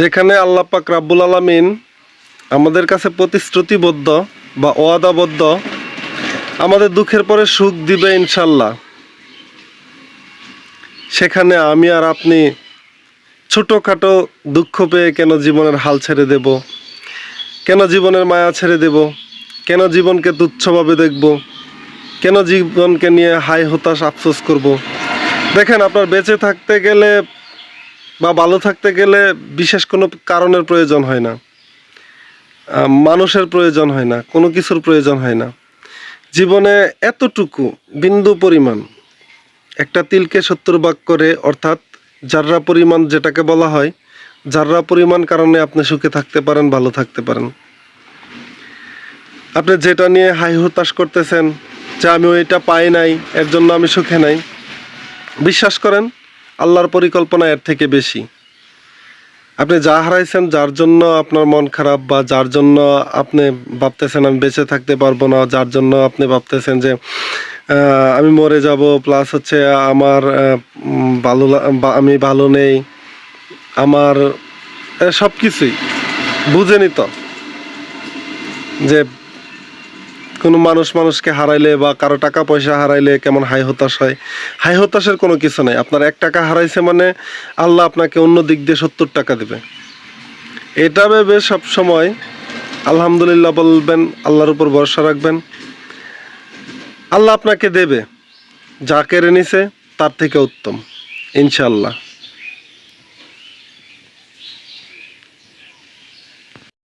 যেখানে আল্লাহ পাক রাব্বুল আলামিন আমাদের কাছে প্রতিশ্রুতিবদ্ধ বা ওয়াদাবদ্ধ, আমাদের দুঃখের পরে সুখ দিবে ইনশাল্লাহ সেখানে আমি আর আপনি ছোটোখাটো দুঃখ পেয়ে কেন জীবনের হাল ছেড়ে দেব? কেন জীবনের মায়া ছেড়ে দেব? কেন জীবনকে তুচ্ছভাবে দেখব? কেন জীবনকে নিয়ে হাই হতাশ আফসোস করব? দেখেন, আপনার বেঁচে থাকতে গেলে বা ভালো থাকতে গেলে বিশেষ কোনো কারণের প্রয়োজন হয় না। মানুষের প্রয়োজন হয় না, কোনো কিছুর প্রয়োজন হয় না। জীবনে এতটুকু বিন্দু পরিমাণ একটা তিলকে সত্তর ভাগ করে, অর্থাৎ যাররা পরিমাণ যেটাকে বলা হয়, যাররা পরিমাণ কারণে আপনি সুখে থাকতে পারেন, ভালো থাকতে পারেন। আপনি যেটা নিয়ে হাই হতাশ করতেছেন, যে আমি ওইটা পাই নাই, এর জন্য আমি সুখে নাই, বিশ্বাস করেন আল্লাহর পরিকল্পনা এর থেকে বেশি। আপনি যা হারাইছেন, যার জন্য আপনার মন খারাপ বা যার জন্য আপনি ভাবতেছেন, আমি বেঁচে থাকতে পারব না যার জন্য আপনি ভাবতেছেন যে আমি মরে যাব প্লাস হচ্ছে আমার ভালো আমি ভালো নেই আমার সব কিছুই বুঝেনি তো? যে কোনো মানুষ মানুষকে হারাইলে বা কারও টাকা পয়সা হারাইলে কেমন হাই হতাশ হয়? হাই হতাশের কোনো কিছু নাই। আপনার এক টাকা হারাইছে মানে আল্লাহ আপনাকে অন্য দিক দিয়ে সত্তর টাকা দেবে। এটা ভেবে সব সময় আলহামদুলিল্লাহ বলবেন, আল্লাহর উপর ভরসা রাখবেন। আল্লাহ আপনাকে দেবে। যা কেড়ে নিছে তার থেকে উত্তম ইনশাল্লাহ